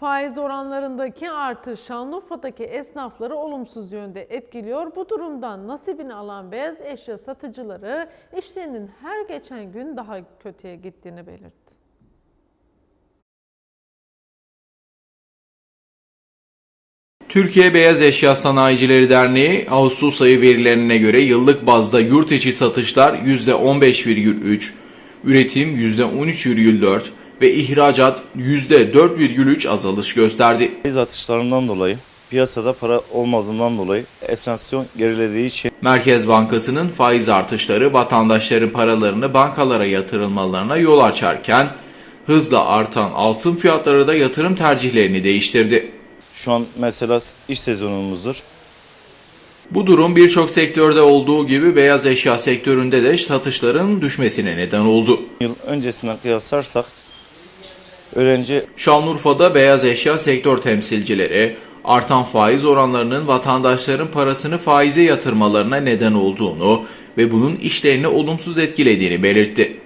Faiz oranlarındaki artış Şanlıurfa'daki esnafları olumsuz yönde etkiliyor. Bu durumdan nasibini alan beyaz eşya satıcıları işlerinin her geçen gün daha kötüye gittiğini belirtti. Türkiye Beyaz Eşya Sanayicileri Derneği Ağustos ayı verilerine göre yıllık bazda yurt içi satışlar %15,3, üretim %13,4 ve ihracat %4,3 azalış gösterdi. Faiz atışlarından dolayı piyasada para olmadığından dolayı enflasyon gerilediği için Merkez Bankası'nın faiz artışları vatandaşların paralarını bankalara yatırılmalarına yol açarken hızla artan altın fiyatları da yatırım tercihlerini değiştirdi. şu an mesela iş sezonumuzdur. Bu durum birçok sektörde olduğu gibi beyaz eşya sektöründe de satışların düşmesine neden oldu. Yıl öncesinden kıyaslarsak öğrenci Şanlıurfa'da beyaz eşya sektör temsilcileri artan faiz oranlarının vatandaşların parasını faize yatırmalarına neden olduğunu ve bunun işlerini olumsuz etkilediğini belirtti.